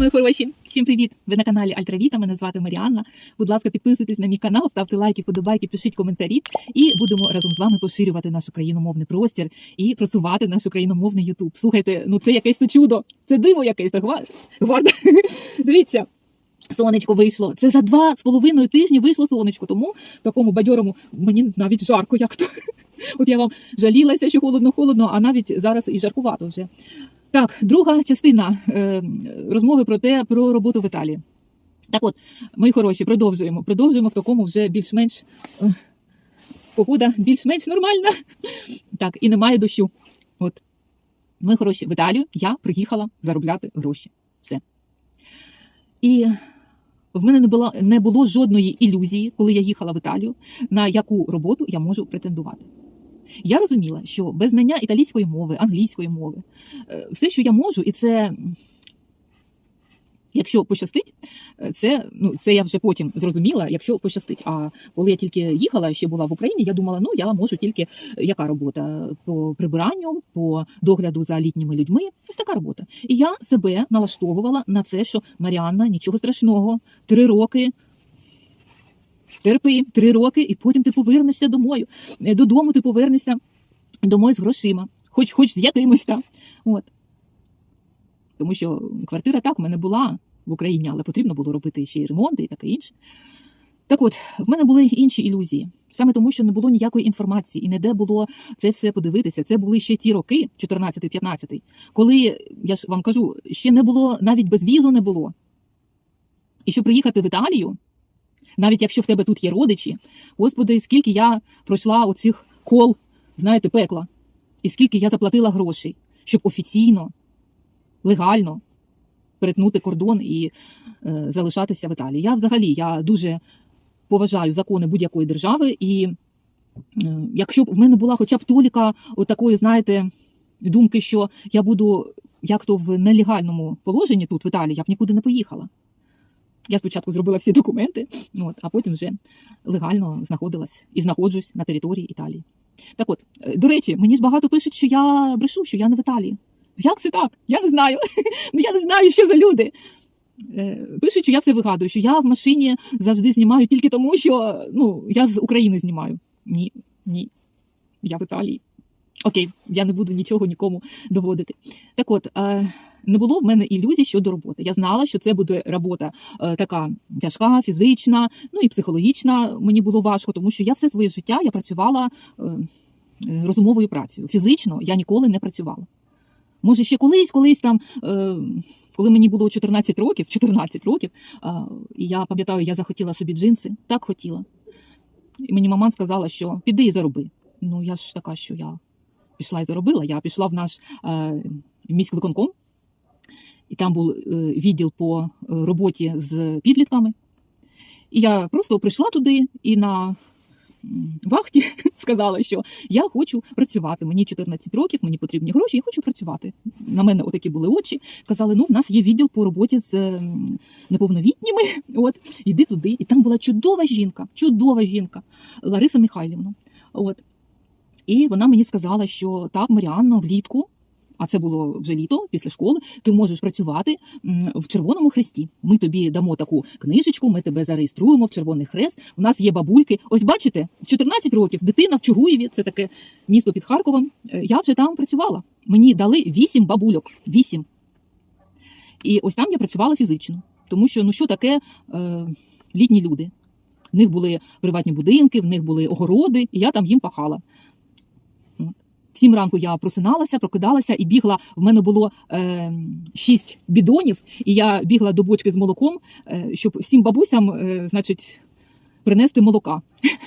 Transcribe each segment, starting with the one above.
мої хороші! Всім привіт! Ви на каналі Альтравіта. Мене звати Маріанна. Будь ласка, підписуйтесь на мій канал, ставте лайки, подобайки, пишіть коментарі, і будемо разом з вами поширювати наш україномовний простір і просувати наш україномовний Ютуб. Слухайте, ну це якесь то чудо, це диво якесь так гва- гварда. Дивіться. Сонечко вийшло. Це за два з половиною тижні вийшло сонечко. Тому в такому бадьорому мені навіть жарко, як то. От я вам жалілася, що холодно, холодно, а навіть зараз і жаркувато вже. Так, друга частина е, розмови про те, про роботу в Італії. Так от, мої хороші, продовжуємо. Продовжуємо в такому вже більш-менш е, погода більш-менш нормальна. Так, і немає дощу. От, мої хороші, в Італію я приїхала заробляти гроші. Все. І в мене не було, не було жодної ілюзії, коли я їхала в Італію, на яку роботу я можу претендувати. Я розуміла, що без знання італійської мови, англійської мови, е, все, що я можу, і це, якщо пощастить, е, це, ну, це я вже потім зрозуміла, якщо пощастить. А коли я тільки їхала, ще була в Україні, я думала, ну я можу тільки е, яка робота по прибиранню, по догляду за літніми людьми. Ось така робота. І я себе налаштовувала на це, що Маріанна, нічого страшного, три роки. Терпи три роки, і потім ти повернешся домою. Е, Додому ти повернешся домой з грошима, хоч хоч з якимось там. От. Тому що квартира так в мене була в Україні, але потрібно було робити ще й ремонти і таке інше. Так от, в мене були інші ілюзії. Саме тому, що не було ніякої інформації і не де було це все подивитися. Це були ще ті роки, 14-15, коли, я ж вам кажу, ще не було, навіть безвізу не було. І щоб приїхати в Італію, навіть якщо в тебе тут є родичі, господи, скільки я пройшла оцих кол, знаєте, пекла, і скільки я заплатила грошей, щоб офіційно, легально перетнути кордон і е, залишатися в Італії. Я взагалі я дуже поважаю закони будь-якої держави, і е, якщо б в мене була хоча б толіка такої, знаєте, думки, що я буду як то в нелегальному положенні тут в Італії, я б нікуди не поїхала. Я спочатку зробила всі документи, от, а потім вже легально знаходилась і знаходжусь на території Італії. Так от, е, до речі, мені ж багато пишуть, що я брешу, що я не в Італії. Як це так? Я не знаю. Ну я не знаю, що за люди. Е, Пишуть, що я все вигадую, що я в машині завжди знімаю тільки тому, що ну, я з України знімаю. Ні, ні. Я в Італії. Окей, я не буду нічого нікому доводити. Так от, е, не було в мене ілюзій щодо роботи. Я знала, що це буде робота е, така тяжка, фізична, ну і психологічна. Мені було важко, тому що я все своє життя я працювала е, розумовою працею. Фізично я ніколи не працювала. Може, ще колись, колись там, е, коли мені було 14 років, 14 років, і я пам'ятаю, я захотіла собі джинси, так хотіла. І мені мама сказала, що піди і зароби. Ну я ж така, що я пішла і заробила. Я пішла в наш міськвиконком, і там був е, відділ по е, роботі з підлітками. І я просто прийшла туди і на вахті сказала, що я хочу працювати. Мені 14 років, мені потрібні гроші, я хочу працювати. На мене отакі були очі. Казали, ну в нас є відділ по роботі з ем, неповнолітніми. От іди туди. І там була чудова жінка, чудова жінка Лариса Михайлівна. От. І вона мені сказала, що так, Маріанна, влітку, а це було вже літо після школи, ти можеш працювати в Червоному Хресті. Ми тобі дамо таку книжечку, ми тебе зареєструємо в Червоний Хрест. У нас є бабульки. Ось бачите, в 14 років дитина в Чугуєві, це таке місто під Харковом. Е, Я вже там працювала. Мені дали 8 бабульок. 8. І ось там я працювала фізично. Тому що ну що таке е, літні люди? В них були приватні будинки, в них були огороди, і я там їм пахала. В сім ранку я просиналася, прокидалася і бігла. В мене було е, шість бідонів, і я бігла до бочки з молоком, е, щоб всім бабусям, е, значить, принести молока.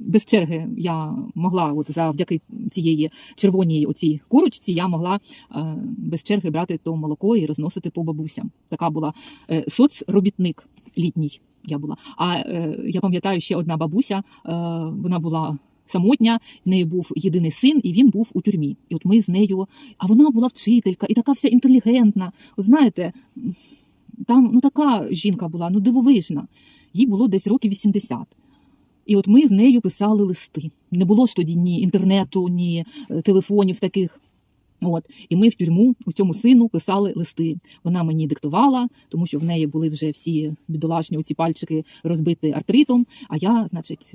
Без черги я могла, от завдяки цієї червоній оцій курочці, я могла е, без черги брати то молоко і розносити по бабусям. Така була е, соцробітник літній. Я була. А е, я пам'ятаю ще одна бабуся, е, вона була самотня, в неї був єдиний син, і він був у тюрмі. І от ми з нею, а вона була вчителька і така вся інтелігентна. От знаєте, там ну така жінка була, ну дивовижна. Їй було десь років 80. І от ми з нею писали листи. Не було ж тоді ні інтернету, ні е, телефонів таких. От і ми в тюрму у цьому сину писали листи. Вона мені диктувала, тому що в неї були вже всі бідолашні оці пальчики розбиті артритом. А я, значить,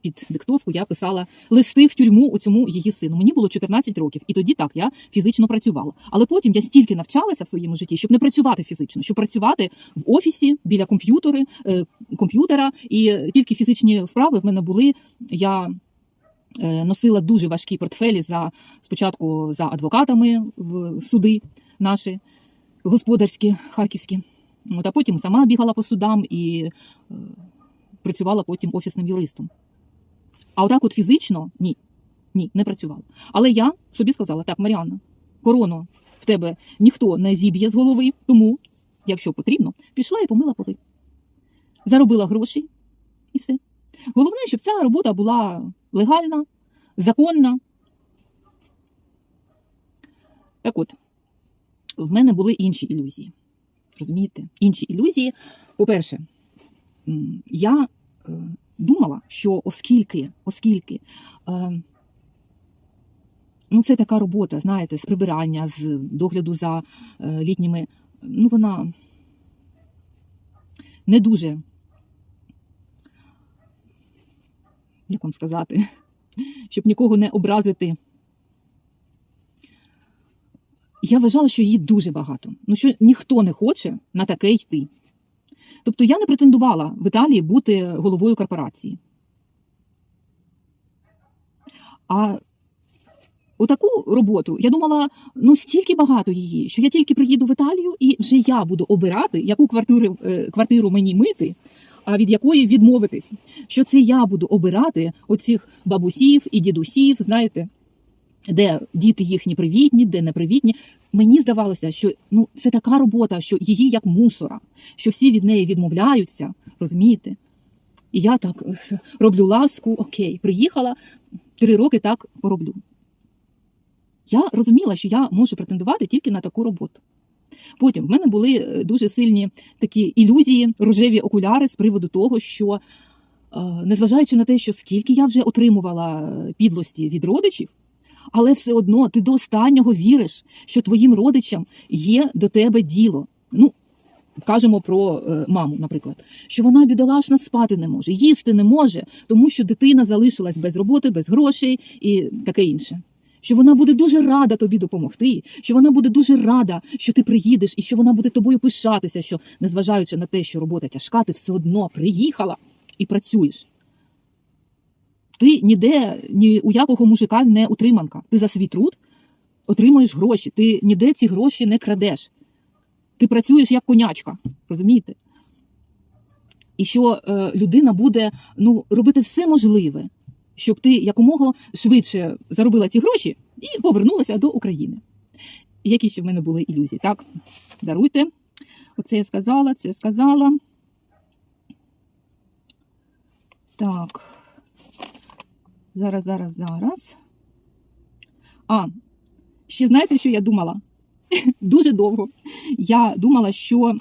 під диктовку я писала листи в тюрму у цьому її сину. Мені було 14 років, і тоді так я фізично працювала. Але потім я стільки навчалася в своєму житті, щоб не працювати фізично, щоб працювати в офісі біля комп'ютери, е, комп'ютера, і тільки фізичні вправи в мене були. Я носила дуже важкі портфелі за спочатку за адвокатами в суди наші господарські харківські. От, а потім сама бігала по судам і е, працювала потім офісним юристом. А отак, от фізично, ні, ні, не працювала. Але я собі сказала: так, Маріанна, корону в тебе ніхто не зіб'є з голови, тому, якщо потрібно, пішла і помила поли. Заробила гроші і все. Головне, щоб ця робота була легальна, законна. Так от, в мене були інші ілюзії. Розумієте? Інші ілюзії. По-перше, я е, думала, що оскільки, оскільки е, ну, це така робота, знаєте, з прибирання, з догляду за е, літніми, ну вона не дуже, як вам сказати, щоб нікого не образити. Я вважала, що її дуже багато. Ну що ніхто не хоче на таке йти. Тобто я не претендувала в Італії бути головою корпорації. А отаку роботу я думала, ну стільки багато її, що я тільки приїду в Італію і вже я буду обирати, яку квартиру, е, квартиру мені мити, а від якої відмовитись. Що це я буду обирати оцих бабусів і дідусів, знаєте, де діти їхні привітні, де непривітні. Мені здавалося, що ну це така робота, що її як мусора, що всі від неї відмовляються, розумієте? І я так роблю ласку, окей, приїхала, три роки так пороблю. Я розуміла, що я можу претендувати тільки на таку роботу. Потім в мене були е, дуже сильні такі ілюзії, рожеві окуляри з приводу того, що, е, незважаючи на те, що скільки я вже отримувала е, підлості від родичів, але все одно ти до останнього віриш, що твоїм родичам є до тебе діло. Ну, кажемо про маму, наприклад, що вона бідолашна спати не може, їсти не може, тому що дитина залишилась без роботи, без грошей і таке інше. Що вона буде дуже рада тобі допомогти, що вона буде дуже рада, що ти приїдеш, і що вона буде тобою пишатися, що, незважаючи на те, що робота тяжка, ти все одно приїхала і працюєш. Ти ніде ні у якого мужика не утриманка. Ти за свій труд отримуєш гроші. Ти ніде ці гроші не крадеш. Ти працюєш як конячка, розумієте? І що е, людина буде ну, робити все можливе, щоб ти якомога швидше заробила ці гроші і повернулася до України. Які ще в мене були ілюзії? Так, даруйте. Оце я сказала, це сказала. Так. Зараз, зараз, зараз. А, ще знаєте, що я думала? Дуже довго. Я думала, що.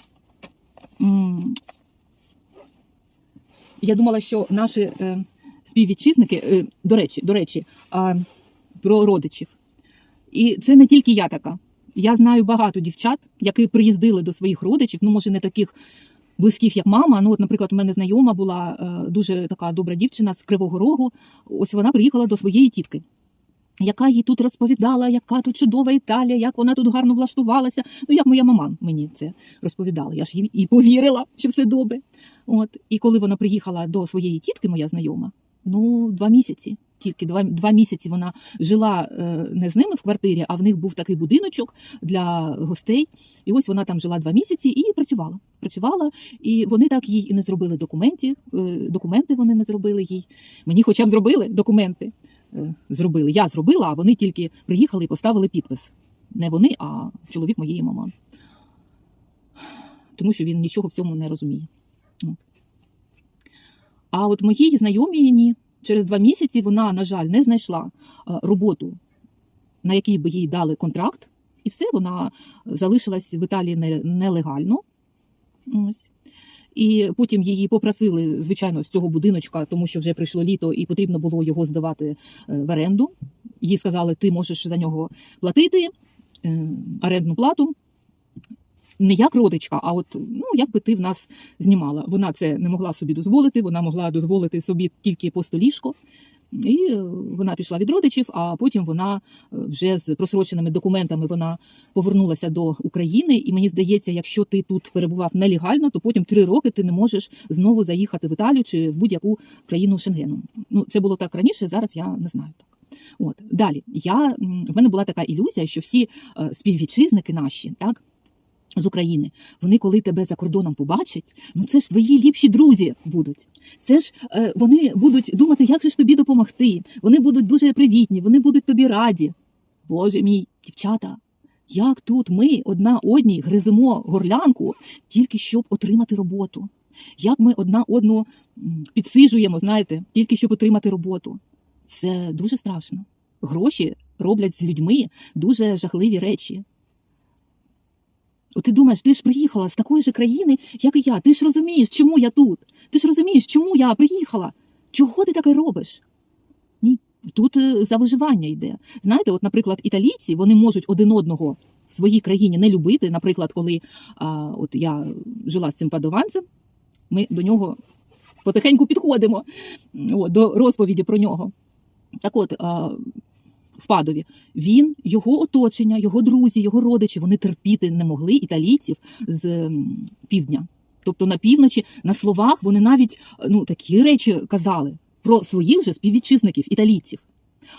Я думала, що наші е, співвітчизники, е, до речі, до речі, про родичів. І це не тільки я така. Я знаю багато дівчат, які приїздили до своїх родичів, ну, може, не таких близьких, як мама. Ну, от, наприклад, у мене знайома була е, дуже така добра дівчина з Кривого Рогу. Ось вона приїхала до своєї тітки. Яка їй тут розповідала, яка тут чудова Італія, як вона тут гарно влаштувалася. Ну, як моя мама мені це розповідала. Я ж їй і повірила, що все добре. От. І коли вона приїхала до своєї тітки, моя знайома, ну, два місяці. Тільки два, два місяці вона жила е, не з ними в квартирі, а в них був такий будиночок для гостей. І ось вона там жила два місяці і працювала. Працювала, і вони так їй і не зробили документів. е, Документи вони не зробили їй. Мені хоча б зробили документи. Е, Зробили. Я зробила, а вони тільки приїхали і поставили підпис. Не вони, а чоловік моєї мами. Тому що він нічого в цьому не розуміє. А от моїй знайомій ні. Через два місяці вона, на жаль, не знайшла е, роботу, на якій би їй дали контракт, і все, вона залишилась в Італії нелегально. Ось. І потім її попросили, звичайно, з цього будиночка, тому що вже прийшло літо і потрібно було його здавати е, в оренду. Їй сказали, ти можеш за нього платити, е, орендну плату. Не як родичка, а от ну якби ти в нас знімала. Вона це не могла собі дозволити, вона могла дозволити собі тільки постоліжко. І е, вона пішла від родичів, а потім вона е, вже з просроченими документами вона повернулася до України. І мені здається, якщо ти тут перебував нелегально, то потім три роки ти не можеш знову заїхати в Італію чи в будь-яку країну Шенгену. Ну це було так раніше. Зараз я не знаю так. От далі я в мене була така ілюзія, що всі е, співвітчизники наші, так. З України, вони коли тебе за кордоном побачать, ну це ж твої ліпші друзі будуть. Це ж е, вони будуть думати, як же ж тобі допомогти. Вони будуть дуже привітні, вони будуть тобі раді. Боже мій, дівчата, як тут ми одна одній гриземо горлянку тільки щоб отримати роботу. Як ми одна одну підсижуємо, знаєте, тільки щоб отримати роботу. Це дуже страшно. Гроші роблять з людьми дуже жахливі речі. От ти думаєш, ти ж приїхала з такої ж країни, як і я. Ти ж розумієш, чому я тут. Ти ж розумієш, чому я приїхала. Чого ти таке робиш? Ні. Тут е, за виживання йде. Знаєте, от, наприклад, італійці вони можуть один одного в своїй країні не любити. Наприклад, коли а, от я жила з цим падованцем, ми до нього потихеньку підходимо от, до розповіді про нього. Так от, а, в Падові, він, його оточення, його друзі, його родичі, вони терпіти не могли італійців з півдня. Тобто на півночі, на словах вони навіть ну, такі речі казали про своїх же співвітчизників, італійців.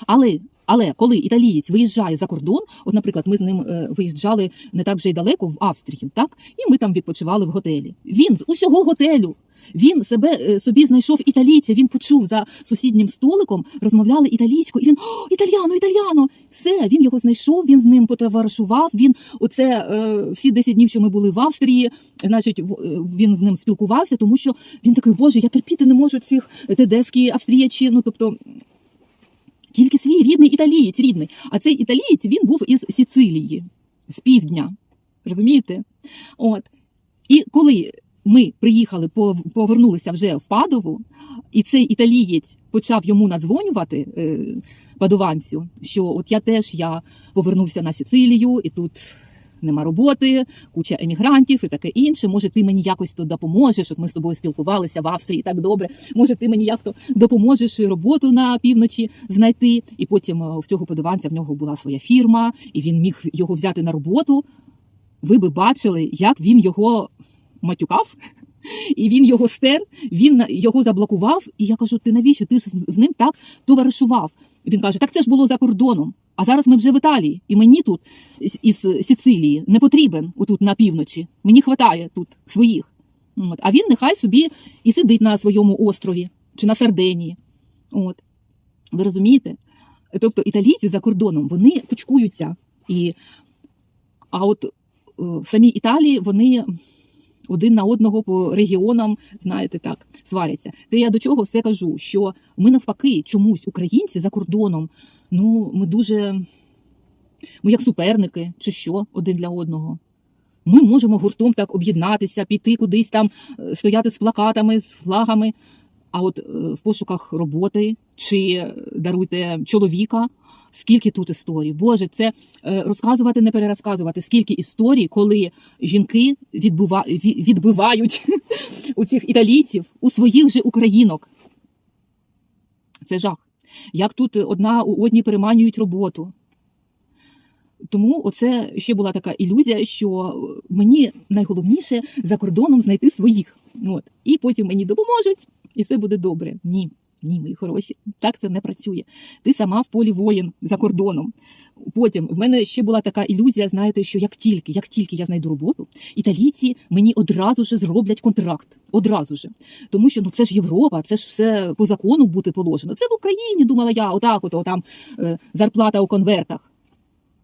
Але, але коли італієць виїжджає за кордон, от, наприклад, ми з ним е, виїжджали не так вже й далеко в Австрію, так? і ми там відпочивали в готелі. Він з усього готелю. Він себе е, собі знайшов італійця. Він почув за сусіднім столиком, розмовляли італійською, і він о, італіано, італіано. Все, він його знайшов, він з ним потоваришував. Він оце е, всі 10 днів, що ми були в Австрії, значить, е, він з ним спілкувався, тому що він такий, боже, я терпіти не можу цих тедеські австріячі. Ну тобто. Тільки свій рідний італієць, рідний. А цей італієць він був із Сіцилії, з півдня. Розумієте? От. І коли ми приїхали, пов- повернулися вже в Падову, і цей італієць почав йому надзвонювати е, падованцю, що от я теж я повернувся на Сицилію, і тут нема роботи, куча емігрантів і таке інше. Може, ти мені якось то допоможеш? От ми з тобою спілкувалися в Австрії так добре. Може, ти мені як то допоможеш роботу на півночі знайти? І потім е, в цього подаванця в нього була своя фірма, і він міг його взяти на роботу. Ви би бачили, як він його матюкав, і він його стер, він його заблокував. І я кажу: ти навіщо? Ти ж з- ним так товаришував. І він каже: Так це ж було за кордоном. А зараз ми вже в Італії, і мені тут із- Сицилії не потрібен отут на півночі. Мені хватає тут своїх. От. А він нехай собі і сидить на своєму острові чи на Сардинії. От. Ви розумієте? Тобто італійці за кордоном вони кучкуються. І... А от е, в самій Італії вони один на одного по регіонам, знаєте, так, сваряться. Це я до чого все кажу, що ми навпаки чомусь українці за кордоном, ну ми дуже ми як суперники, чи що один для одного. Ми можемо гуртом так об'єднатися, піти кудись там, е, стояти з плакатами, з флагами. А от е, в пошуках роботи чи е, даруйте чоловіка, скільки тут історій. Боже, це е, розказувати, не перерозказувати. Скільки історій, коли жінки відбува... відбивають у цих італійців у своїх же українок. Це жах. Як тут одна у одній переманюють роботу. Тому оце ще була така ілюзія, що мені найголовніше за кордоном знайти своїх. От. І потім мені допоможуть, і все буде добре. Ні, ні, мої хороші. Так це не працює. Ти сама в полі воїн за кордоном. Потім в мене ще була така ілюзія, знаєте, що як тільки, як тільки я знайду роботу, італійці мені одразу ж зроблять контракт. Одразу ж. Тому що ну це ж Європа, це ж все по закону бути положено. Це в Україні, думала я, отак, от, там е, зарплата у конвертах.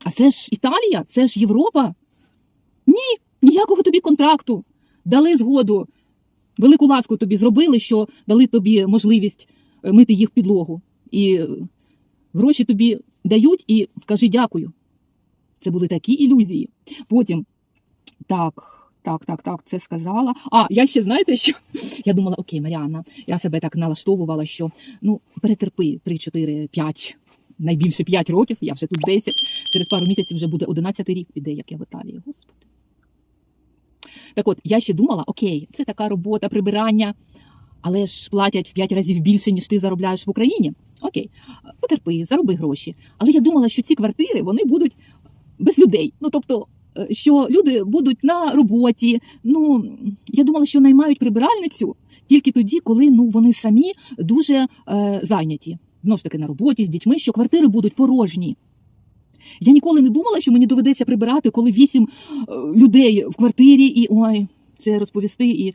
А це ж Італія, це ж Європа. Ні, ніякого тобі контракту. Дали згоду, велику ласку тобі зробили, що дали тобі можливість мити їх підлогу. І е, гроші тобі дають і кажи дякую. Це були такі ілюзії. Потім так. Так, так, так, це сказала. А я ще знаєте, що я думала, окей, Маріанна, я себе так налаштовувала, що ну перетерпи 3, 4, 5 найбільше 5 років, я вже тут 10. Через пару місяців вже буде 11 рік піде, як я в Італії. Господи. Так от, я ще думала, окей, це така робота, прибирання, але ж платять в 5 разів більше, ніж ти заробляєш в Україні. Окей, потерпи, зароби гроші. Але я думала, що ці квартири вони будуть без людей. Ну тобто, е, що люди будуть на роботі. Ну я думала, що наймають прибиральницю тільки тоді, коли ну вони самі дуже е, зайняті. Знову ж таки на роботі з дітьми, що квартири будуть порожні. Я ніколи не думала, що мені доведеться прибирати, коли вісім е, людей в квартирі, і ой, це розповісти. І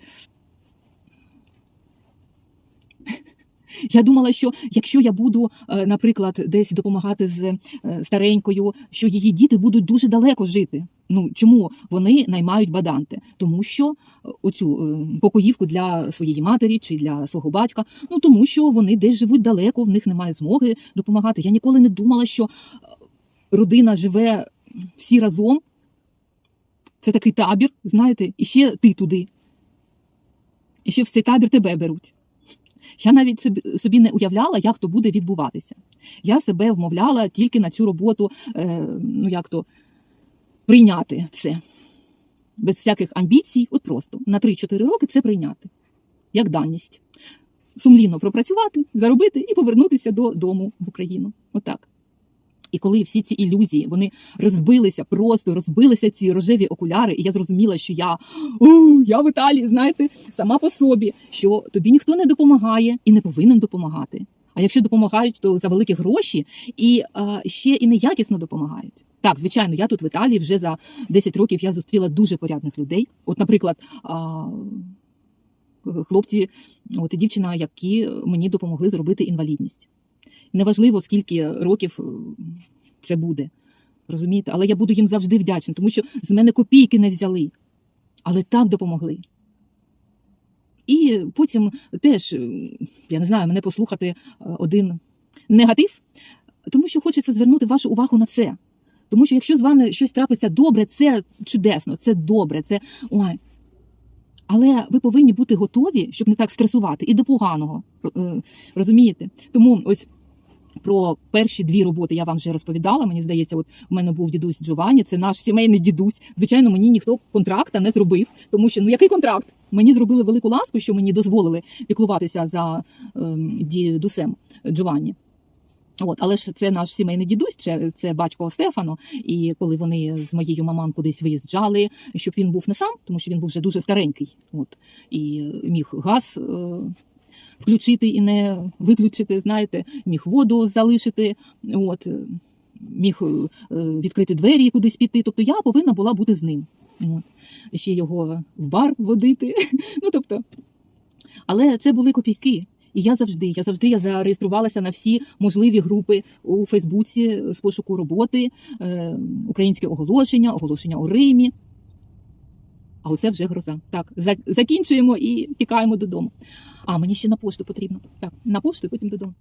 я думала, що якщо я буду, е, наприклад, десь допомагати з е, старенькою, що її діти будуть дуже далеко жити. Ну чому вони наймають баданти? Тому що е, оцю покоївку для своєї матері чи для свого батька, ну тому що вони десь живуть далеко, в них немає змоги допомагати. Я ніколи не думала, що родина живе всі разом. Це такий табір, знаєте, і ще ти туди. І ще в цей табір тебе беруть. Я навіть собі- не уявляла, як то буде відбуватися. Я себе вмовляла тільки на цю роботу, е, ну як то, прийняти це. Без всяких амбіцій, от просто на 3-4 роки це прийняти, як даність. Сумлінно пропрацювати, заробити і повернутися додому в Україну. Отак. І коли всі ці ілюзії вони розбилися, просто розбилися ці рожеві окуляри, і я зрозуміла, що я, о, я в Італії, знаєте, сама по собі, що тобі ніхто не допомагає і не повинен допомагати. А якщо допомагають, то за великі гроші і а, ще і неякісно допомагають. Так, звичайно, я тут в Італії вже за 10 років я зустріла дуже порядних людей. От, наприклад, хлопці, от і дівчина, які мені допомогли зробити інвалідність. Неважливо, скільки років е, це буде. Розумієте? Але я буду їм завжди вдячна, тому що з мене копійки не взяли, але так допомогли. І потім теж, е, я не знаю, мене послухати е, один негатив, тому що хочеться звернути вашу увагу на це. Тому що якщо з вами щось трапиться добре, це чудесно, це добре, це ой. Але ви повинні бути готові, щоб не так стресувати, і до поганого. Розумієте? Тому ось про перші дві роботи я вам вже розповідала. Мені здається, от у мене був дідусь Джованні, це наш сімейний дідусь. Звичайно, мені ніхто контракта не зробив, тому що ну який контракт? Мені зробили велику ласку, що мені дозволили піклуватися за ем, дідусем Джованні. От, але ж це наш сімейний дідусь, це батько Стефано. І коли вони з моєю маман кудись виїжджали, щоб він був не сам, тому що він був вже дуже старенький. От і міг газ е, включити і не виключити, знаєте, міг воду залишити, от е, міг е, відкрити двері і кудись піти. Тобто я повинна була бути з ним. От. Ще його в бар водити. Ну тобто, але це були копійки. І я завжди, я завжди я зареєструвалася на всі можливі групи у Фейсбуці з пошуку роботи, е, українське оголошення, оголошення у Римі. А оце вже гроза. Так, закінчуємо і тікаємо додому. А мені ще на пошту потрібно. Так, на пошту і потім додому.